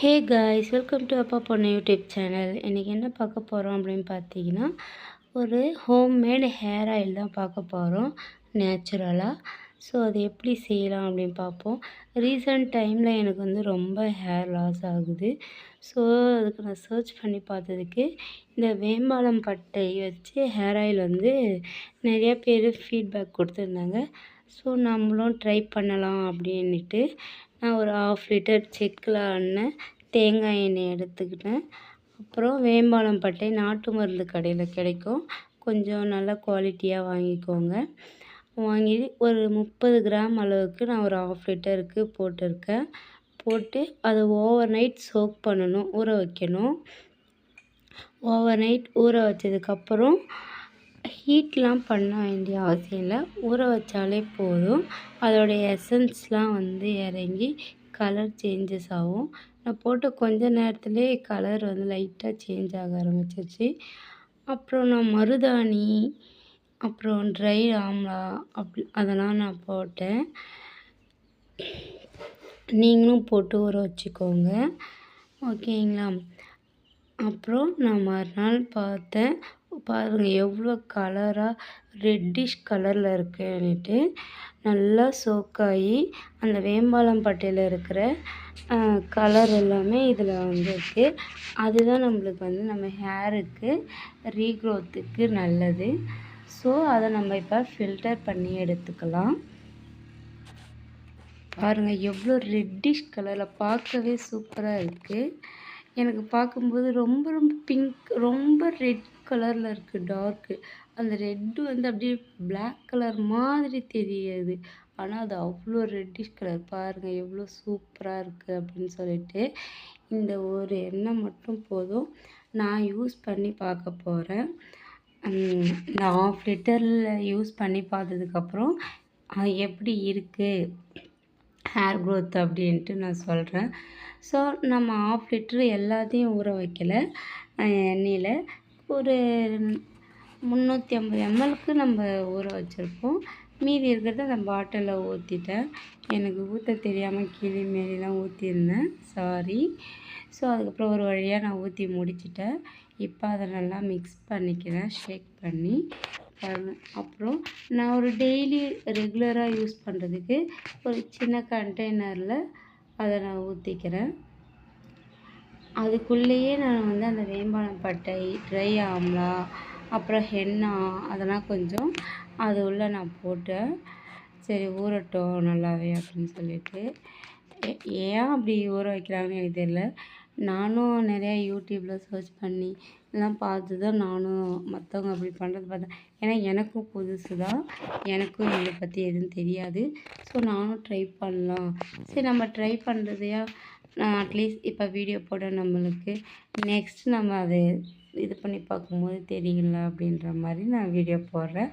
Hey guys welcome to அப்பா பொண்ணு YouTube channel இன்றைக்கி என்ன பார்க்க போகிறோம் அப்படின்னு பார்த்தீங்கன்னா ஒரு ஹோம்மேடு ஹேர் ஆயில் தான் பார்க்க போகிறோம் நேச்சுரலாக ஸோ அது எப்படி செய்யலாம் அப்படின்னு பார்ப்போம். ரீசெண்ட் டைமில் எனக்கு வந்து ரொம்ப ஹேர் லாஸ் ஆகுது. ஸோ அதுக்கு நான் சர்ச் பண்ணி பார்த்ததுக்கு இந்த வேம்பாலம் பட்டை வச்சு ஹேர் ஆயில் வந்து நிறையா பேர் ஃபீட்பேக் கொடுத்துருந்தாங்க. ஸோ நம்மளும் ட்ரை பண்ணலாம் அப்படின்ட்டு நான் ஒரு ஆஃப் லிட்டர் செக்கில் ஆன தேங்காய் எண்ணெய் எடுத்துக்கிட்டேன். அப்புறம் வேம்பாலம் பட்டை நாட்டு மருந்து கடையில் கிடைக்கும். கொஞ்சம் நல்ல குவாலிட்டியாக வாங்கிக்கோங்க. வாங்கி ஒரு முப்பது கிராம் அளவுக்கு நான் ஒரு ஆஃப் லிட்டருக்கு போட்டிருக்கேன். போட்டு அதை ஓவர் நைட் சோக் பண்ணணும் ஊற வைக்கணும். ஓவர் நைட் ஊற வச்சதுக்கப்புறம் ஹீட்லாம் பண்ண வேண்டிய அவசியம் இல்லை. ஊற வச்சாலே போதும். அதோடைய எசன்ஸ்லாம் வந்து இறங்கி கலர் சேஞ்சஸ் ஆகும். நான் போட்ட கொஞ்ச நேரத்துலேயே கலர் வந்து லைட்டாக சேஞ்ச் ஆக ஆரம்பிச்சிருச்சு. அப்புறம் நான் மருதாணி அப்புறம் ட்ரை ஆம்லா அப்படி அதெல்லாம் நான் போட்டேன். நீங்களும் போட்டு ஊற வச்சுக்கோங்க. ஓகேங்களா அப்புறம் நான் மறுநாள் பார்த்தேன். பாருங்கள் எவ்வளோ கலராக ரெட்டிஷ் கலரில் இருக்குன்னுட்டு நல்லா சோக்காகி அந்த வேம்பாலம் பட்டையில் இருக்கிற கலர் எல்லாமே இதில் வந்துருக்கு. அதுதான் நம்மளுக்கு வந்து நம்ம ஹேருக்கு ரீக்ரோத்துக்கு நல்லது. ஸோ அதை நம்ம இப்போ ஃபில்டர் பண்ணி எடுத்துக்கலாம். பாருங்கள் எவ்வளோ ரெட்டிஷ் கலரில் பார்க்கவே சூப்பராக இருக்குது எனக்கு பார்க்கும்போது ரொம்ப ரொம்ப பிங்க் ரொம்ப ரெட் கலரில் இருக்குது டார்க்கு அந்த ரெட்டு வந்து அப்படியே பிளாக் கலர் மாதிரி தெரியுது. ஆனால் அது அவ்வளோ ரெட்டிஷ் கலர் பாருங்கள் எவ்வளோ சூப்பராக இருக்குது அப்படின்னு சொல்லிட்டு இந்த ஒரு எண்ணெய் மட்டும் போதும். நான் யூஸ் பண்ணி பார்க்க போகிறேன் இந்த ஆஃப் லிட்டரில் யூஸ் பண்ணி பார்த்ததுக்கப்புறம் எப்படி இருக்குது ஹேர் க்ரோத் அப்படின்ட்டு நான் சொல்கிறேன் ஸோ நம்ம ஆஃப் லிட்ரு எல்லாத்தையும் ஊற வைக்கல. எண்ணெயில். ஒரு முந்நூற்றி ஐம்பது எம்எல்க்கு நம்ம ஊற வச்சுருப்போம். மீதி இருக்கிறத அந்த பாட்டிலில் ஊற்றிட்டேன். எனக்கு ஊற்ற தெரியாமல் கீழே மாரிலாம் ஊற்றிருந்தேன் சாரி ஸோ அதுக்கப்புறம் ஒரு வழியாக நான் ஊற்றி முடிச்சிட்டேன். இப்போ அதை நல்லா மிக்ஸ் பண்ணிக்கிறேன். ஷேக் பண்ணி அப்புறம் நான் ஒரு டெய்லி ரெகுலராக யூஸ் பண்ணுறதுக்கு ஒரு சின்ன கண்டெய்னரில் அதை நான் ஊற்றிக்கிறேன் அதுக்குள்ளேயே நான் வந்து அந்த வேம்பாலம் பட்டை ட்ரை ஆம்லா அப்புறம் ஹென்னா அதெல்லாம் கொஞ்சம் அது உள்ளே நான் போட்டேன். சரி ஊறட்டும் நல்லாவே அப்படின்னு சொல்லிட்டு. ஏன் அப்படி ஊற வைக்கிறாங்கன்னு எனக்கு தெரியல. நானும் நிறையா யூடியூப்பில் சர்ச் பண்ணி எல்லாம் பார்த்து தான் நானும் மற்றவங்க அப்படி பண்ணுறது பார்த்தேன். ஏன்னா எனக்கும் புதுசு தான். எனக்கும் இதை பற்றி எதுவும் தெரியாது. ஸோ நானும் ட்ரை பண்ணலாம். சரி நம்ம ட்ரை பண்ணுறதையா அட்லீஸ்ட் இப்போ வீடியோ போட நம்மளுக்கு நெக்ஸ்ட் நம்ம அதை இது பண்ணி பார்க்கும்போது தெரியல அப்படின்ற மாதிரி நான் வீடியோ போடுறேன்.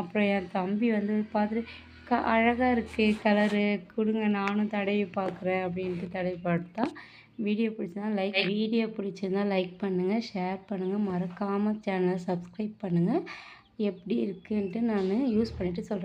அப்புறம் என் தம்பி வந்து பார்த்துட்டு க அழகாக இருக்குது கலரு கொடுங்க. நானும் தடவி பார்க்குறேன். அப்படின்ட்டு தடவி பார்த்தா வீடியோ பிடிச்சிருந்தா லைக் வீடியோ பிடிச்சிருந்தா லைக் பண்ணுங்கள் ஷேர் பண்ணுங்கள் மறக்காமல் சேனலை சப்ஸ்கிரைப் பண்ணுங்கள் எப்படி இருக்குன்ட்டு நான் யூஸ் பண்ணிவிட்டு சொல்கிறேன்